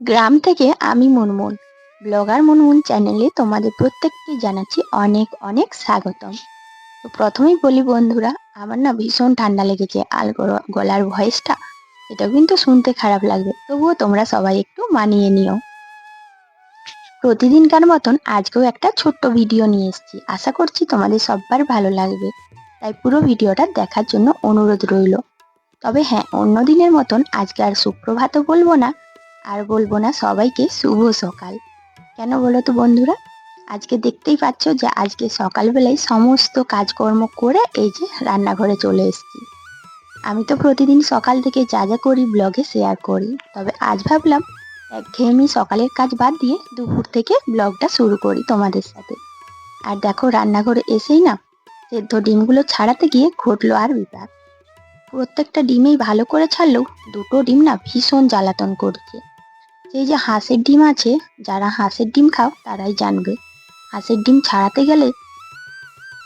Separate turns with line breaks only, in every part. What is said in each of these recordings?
গ্রাম থেকে আমি মুনমুন। ব্লগার মুনমুন চ্যানেলে তোমাদের প্রত্যেককে জানাচ্ছি অনেক অনেক স্বাগতম। তো প্রথমেই বলি বন্ধুরা, আমার না ভীষণ ঠান্ডা লেগেছে আর গলার ভয়েসটা এটা কিন্তু শুনতে খারাপ লাগবে। তবুও তোমরা সবাই একটু মানিয়ে নিও। প্রতিদিনকার মতন আজকেও একটা ছোট্ট ভিডিও নিয়ে এসেছি। আশা করছি তোমাদের সবার ভালো লাগবে। তাই পুরো ভিডিওটা দেখার জন্য অনুরোধ রইল। তবে হ্যাঁ অন্য দিনের মতন আজকে আর সুপ্রভাতও বলব না। আর বলব না, সবাইকে শুভ সকাল। কেন বলো তো বন্ধুরা? আজকে দেখতেই পাচ্ছ যে আজকে সকালবেলায় সমস্ত কাজকর্ম করে এই যে রান্নাঘরে চলে এসেছি। আমি তো প্রতিদিন সকাল থেকে যা যা করি ব্লগে শেয়ার করি। তবে আজ ভাবলাম, একঘেয়েমি সকালের কাজ বাদ দিয়ে দুপুর থেকে ব্লগটা শুরু করি তোমাদের সাথে। আর দেখো, রান্নাঘরে এসেই না, সেদ্ধ ডিমগুলো ছাড়াতে গিয়ে ঘটলো আর বিপাক। প্রত্যেকটা ডিমেই ভালো করে ছাড়লেও দুটো ডিম না ভীষণ জ্বালাতন করছে। সেই যে হাঁসের ডিম আছে, যারা হাঁসের ডিম খাও তারাই জানবে। হাঁসের ডিম ছাড়াতে গেলে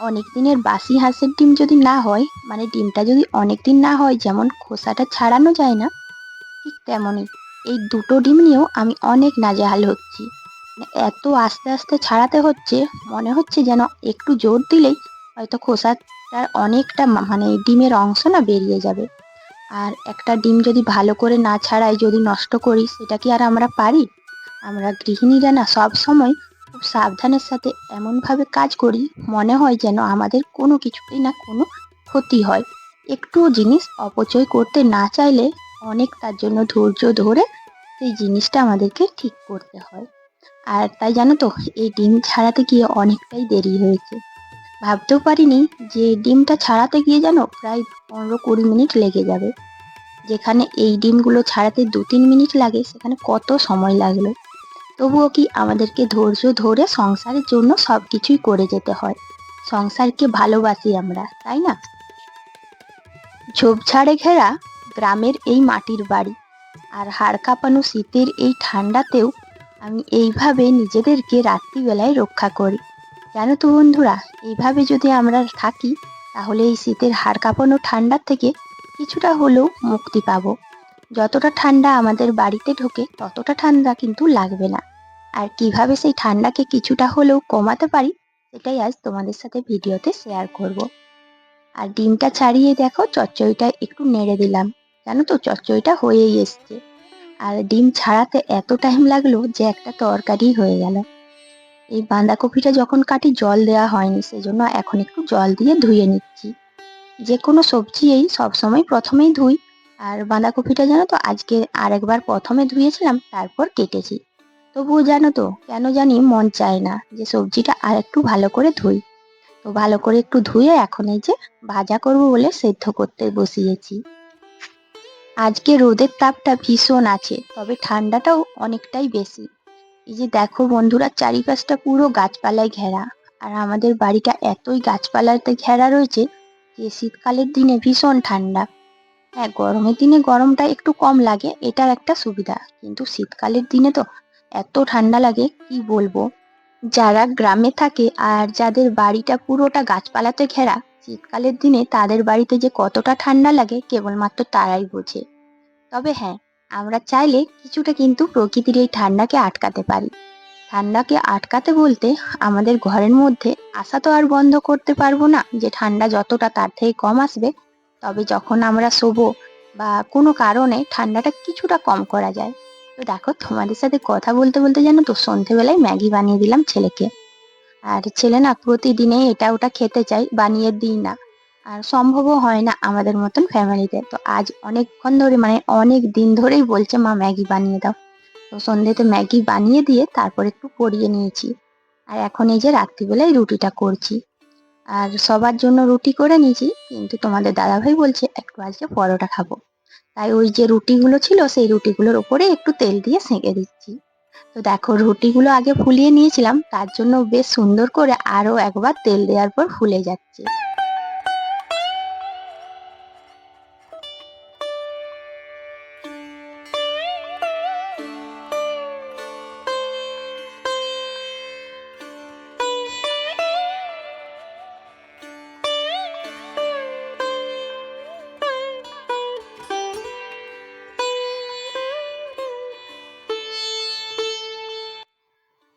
অনেক দিনের বাসি হাঁসের ডিম যদি না হয় মানে ডিমটা যদি অনেক দিন না হয়, যেমন খোসাটা ছাড়ানো যায় না, ঠিক তেমনই এই দুটো ডিম নিয়েও আমি অনেক নাজেহাল হচ্ছি। মানে এত আস্তে আস্তে ছাড়াতে হচ্ছে, মনে হচ্ছে যেন একটু জোর দিলেই হয়তো খোসাটার অনেকটা মানে ডিমের অংশ না বেরিয়ে যাবে। আর একটা ডিম যদি ভালো করে না ছাড়াই যদি নষ্ট করি, সেটা কি আর আমরা পারি? আমরা গৃহিণীরা না সব সময় খুব সাবধানের সাথে এমনভাবে কাজ করি, মনে হয় যেন আমাদের কোনো কিছুতেই না কোনো ক্ষতি হয়। একটুও জিনিস অপচয় করতে না চাইলে অনেক তার জন্য ধৈর্য ধরে সেই জিনিসটা আমাদেরকে ঠিক করতে হয়। আর তাই জানো তো, এই ডিম ছাড়াতে গিয়ে অনেকটাই দেরি হয়েছে। ভাবতেও পারিনি যে ডিমটা ছাড়াতে গিয়ে যেন প্রায় পনেরো কুড়ি মিনিট লেগে যাবে। যেখানে এই ডিমগুলো ছাড়াতে দু তিন মিনিট লাগে, সেখানে কত সময় লাগল? তবুও কি আমাদেরকে ধৈর্য ধরে সংসারের জন্য সব কিছুই করে যেতে হয়? সংসারকে ভালোবাসি আমরা, তাই না? ঝোপঝাড়ে ঘেরা গ্রামের এই মাটির বাড়ি আর হাড় কাঁপানো শীতের এই ঠান্ডাতেও আমি এইভাবে নিজেদেরকে রাত্রিবেলায় রক্ষা করি। জানো তো বন্ধুরা? এইভাবে যদি আমরা থাকি, তাহলে এই শীতের হাড় কাঁপানো ঠান্ডার থেকে কিছুটা হলেও মুক্তি পাবো। যতটা ঠান্ডা আমাদের বাড়িতে ঢোকে, ততটা ঠান্ডা কিন্তু লাগবে না। আর কীভাবে সেই ঠান্ডাকে কিছুটা হলেও কমাতে পারি, সেটাই আজ তোমাদের সাথে ভিডিওতে শেয়ার করব। আর ডিমটা ছাড়িয়ে দেখো, চচ্চড়িটা একটু নেড়ে দিলাম। জানো তো, চচ্চড়িটা হয়েই এসছে। আর ডিম ছাড়াতে এত টাইম লাগল যে একটা তরকারি হয়ে গেল। এই বাঁধাকপিটা যখন কাটি জল দেওয়া হয়নি, সেজন্য এখন একটু জল দিয়ে ধুয়ে নিচ্ছি। যে কোনো সবজি সবজিই সবসময় প্রথমেই ধুই। আর বাঁধাকপিটা জানো তো, আজকে আরেকবার প্রথমে ধুয়েছিলাম, তারপর কেটেছি। তবুও জানো তো, কেন জানি মন চায় না যে সবজিটা আর একটু ভালো করে ধুই। তো ভালো করে একটু ধুয়ে এখন এই যে ভাজা করব বলে সেদ্ধ করতে বসিয়েছি। আজকে রোদের তাপটা ভীষণ আছে, তবে ঠান্ডাটাও অনেকটাই বেশি। এই যে দেখো বন্ধুরা, চারিপাশটা পুরো গাছপালায় ঘেরা। আর আমাদের বাড়িটা এতই গাছপালাতে ঘেরা রয়েছে যে শীতকালের দিনে ভীষণ ঠান্ডা। হ্যাঁ গরমের দিনে গরমটা একটু কম লাগে, এটার একটা সুবিধা। কিন্তু শীতকালের দিনে তো এত ঠান্ডা লাগে, কি বলব? যারা গ্রামে থাকে আর যাদের বাড়িটা পুরোটা গাছপালাতে ঘেরা, শীতকালের দিনে তাদের বাড়িতে যে কতটা ঠান্ডা লাগে, কেবলমাত্র তারাই বোঝে। তবে হ্যাঁ আমরা চাইলে কিছুটা কিন্তু প্রকৃতির এই ঠান্ডাকে আটকাতে পারি। ঠান্ডাকে আটকাতে বলতে আমাদের ঘরের মধ্যে আসা তো আর বন্ধ করতে পারব না যে ঠান্ডা যতটা তার থেকে কম আসবে, তবে যখন আমরা শোবো বা কোনো কারণে ঠান্ডাটা কিছুটা কম করা যায়। তো দেখো, তোমাদের সাথে কথা বলতে বলতে জানো তো সন্ধেবেলায় ম্যাগি বানিয়ে দিলাম ছেলেকে। আর ছেলে না প্রতিদিনেই এটা ওটা খেতে চাই বানিয়ে দিই না। আর সম্ভবও হয় না আমাদের মতন ফ্যামিলিতে তো আজ অনেকক্ষণ ধরে মানে অনেক দিন ধরেই বলছে, মা, ম্যাগি বানিয়ে দাও। তো সন্ধ্যেতে ম্যাগি বানিয়ে দিয়ে তারপর একটু পরিয়ে নিয়েছি। আর এখন এই যে রাত্রিবেলায় রুটিটা করছি। আর সবার জন্য রুটি করে নিয়েছি, কিন্তু তোমাদের দাদাভাই বলছে, একটু আজকে পরোটা খাব। তাই ওই যে রুটিগুলো ছিল, সেই রুটিগুলোর ওপরে একটু তেল দিয়ে সেঁকে দিচ্ছি। তো দেখো, রুটিগুলো আগে ফুলিয়ে নিয়েছিলাম, তার জন্য বেশ সুন্দর করে আরও একবার তেল দেওয়ার পর ফুলে যাচ্ছে।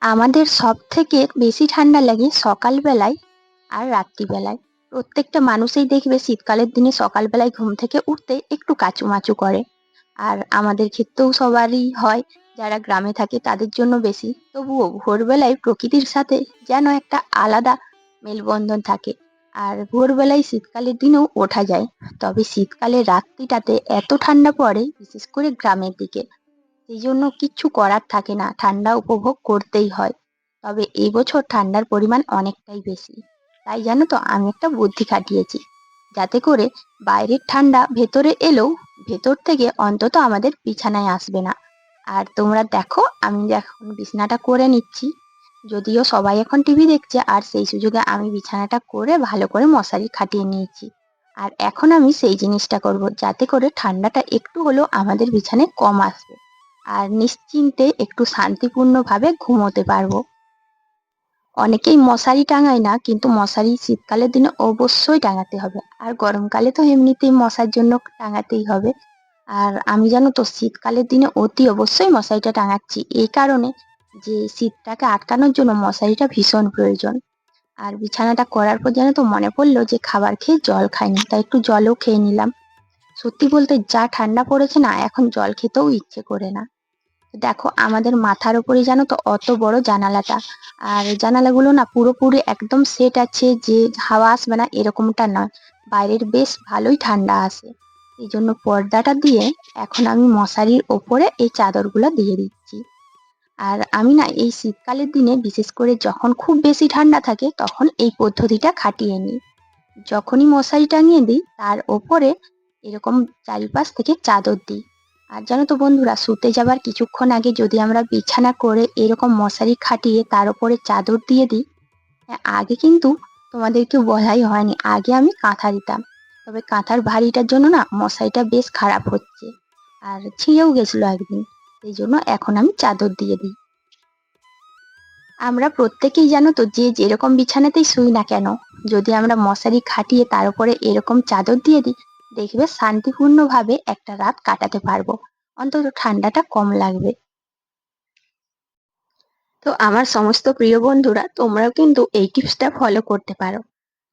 আমাদের সব থেকে বেশি ঠান্ডা লাগে সকালবেলায় আর রাত্রিবেলায়। প্রত্যেকটা মানুষই দেখবে শীতকালের দিনে সকালবেলায় ঘুম থেকে উঠতে একটু কাচুমাচু করে। আর আমাদের ক্ষেত্রেও সবারই হয়, যারা গ্রামে থাকে তাদের জন্য বেশি। তবুও ভোরবেলায় প্রকৃতির সাথে যেন একটা আলাদা মেলবন্ধন থাকে। আর ভোরবেলায় শীতকালের দিনেও ওঠা যায়। তবে শীতকালের রাত্রিটাতে এত ঠান্ডা পড়ে, বিশেষ করে গ্রামের দিকে। সেই জন্য কিচ্ছু করার থাকে না, ঠান্ডা উপভোগ করতেই হয়। তবে এই বছর ঠান্ডার পরিমাণ অনেকটাই বেশি। তাই জানো তো, আমি একটা বুদ্ধি খাটিয়েছি। যাতে করে বাইরের ঠান্ডা ভেতরে এলেও ভেতর থেকে অন্তত আমাদের বিছানায় আসবে না। আর তোমরা দেখো, আমি এখন বিছানাটা করে নিচ্ছি। যদিও সবাই এখন টিভি দেখছে, আর সেই সুযোগে আমি বিছানাটা করে ভালো করে মশারি খাটিয়ে নিয়েছি। আর এখন আমি সেই জিনিসটা করব, যাতে করে ঠান্ডাটা একটু হলেও আমাদের বিছানায় কম আসবে। আর নিশ্চিন্তে একটু শান্তিপূর্ণভাবে ঘুমোতে পারব। অনেকেই মশারি টাঙায় না, কিন্তু মশারি শীতকালের দিনে অবশ্যই টাঙাতে হবে। আর গরমকালে তো এমনিতেই মশার জন্য টাঙাতেই হবে। আর আমি জানো তো, শীতকালের দিনে অতি অবশ্যই মশারিটা টাঙাচ্ছি। এই কারণে যে শীতটাকে আটকানোর জন্য মশারিটা ভীষণ প্রয়োজন। আর বিছানাটা করার পর জানো তো, মনে পড়ল যে খাবার খেয়ে জল খাইনি, তাই একটু জলও খেয়ে নিলাম। সত্যি বলতে যা ঠান্ডা পড়েছে না, এখন জল খেতেও ইচ্ছে করে না। দেখো, আমাদের মাথার উপরে জানো তো অত বড় জানালাটা। আর জানালাগুলো না পুরোপুরি একদম সেট আছে যে হাওয়া আসবে না এরকমটা নয়। বাইরের বেশ ভালোই ঠান্ডা আসে এই জন্য পর্দাটা দিয়ে এখন আমি মশারির ওপরে এই চাদরগুলো দিয়ে দিচ্ছি। আর আমি না এই শীতকালের দিনে বিশেষ করে যখন খুব বেশি ঠান্ডা থাকে তখন এই পদ্ধতিটা খাটিয়ে নিই। যখনই মশারি টাঙিয়ে দিই, তার ওপরে এরকম চারিপাশ থেকে চাদর দিই। আর জানো তো বন্ধুরা শুতে যাবার কিছুক্ষণ আগে যদি আমরা বিছানা করে এরকম মশারি খাটিয়ে তার উপরে চাদর দিয়ে দিই হ্যাঁ, আগে কিন্তু তোমাদেরকে বলাই হয়নি আগে আমি কাঁথা দিতাম। তবে কাঁথার ভারিটার জন্য না মশারিটা বেশ খারাপ হচ্ছে আর ছিঁড়েও গেছিল একদিন সেই জন্য এখন আমি চাদর দিয়ে দিই। আমরা প্রত্যেকেই জানো তো যে যেরকম বিছানাতেই শুই না কেন যদি আমরা মশারি খাটিয়ে তার উপরে এরকম চাদর দিয়ে দিই দেখবে শান্তিপূর্ণভাবে একটা রাত কাটাতে পারব। অন্তত ঠান্ডাটা কম লাগবে। তো আমার সমস্ত প্রিয় বন্ধুরা, তোমরাও কিন্তু এই টিপসটা ফলো করতে পারো।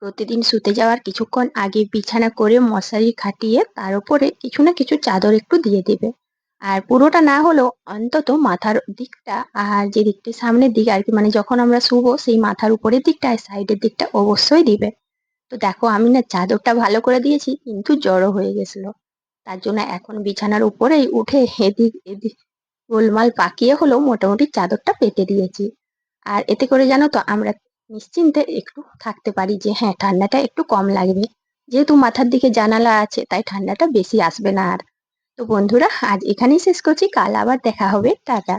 প্রতিদিন শুতে যাওয়ার কিছুক্ষণ আগে বিছানা করে মশারি খাটিয়ে তার উপরে কিছু না কিছু চাদর একটু দিয়ে দেবে। আর পুরোটা না হলেও অন্তত মাথার দিকটা আর যে দিকটা সামনের দিক আর কি মানে যখন আমরা শুবো সেই মাথার উপরের দিকটা আর সাইডের দিকটা অবশ্যই দিবে। তো দেখো, আমি না চাদরটা ভালো করে দিয়েছি, কিন্তু জড়ো হয়ে গেছিল। তার জন্য এখন বিছানার উপরেই উঠে এদিক এদিক গোলমাল পাকিয়ে হলেও মোটামুটি চাদরটা পেতে দিয়েছি। আর এতে করে জানো তো, আমরা নিশ্চিন্তে একটু থাকতে পারি যে হ্যাঁ ঠান্ডাটা একটু কম লাগবে। যেহেতু মাথার দিকে জানালা আছে, তাই ঠান্ডাটা বেশি আসবে না আর। তো বন্ধুরা, আজ এখানেই শেষ করছি। কাল আবার দেখা হবে। টাটা।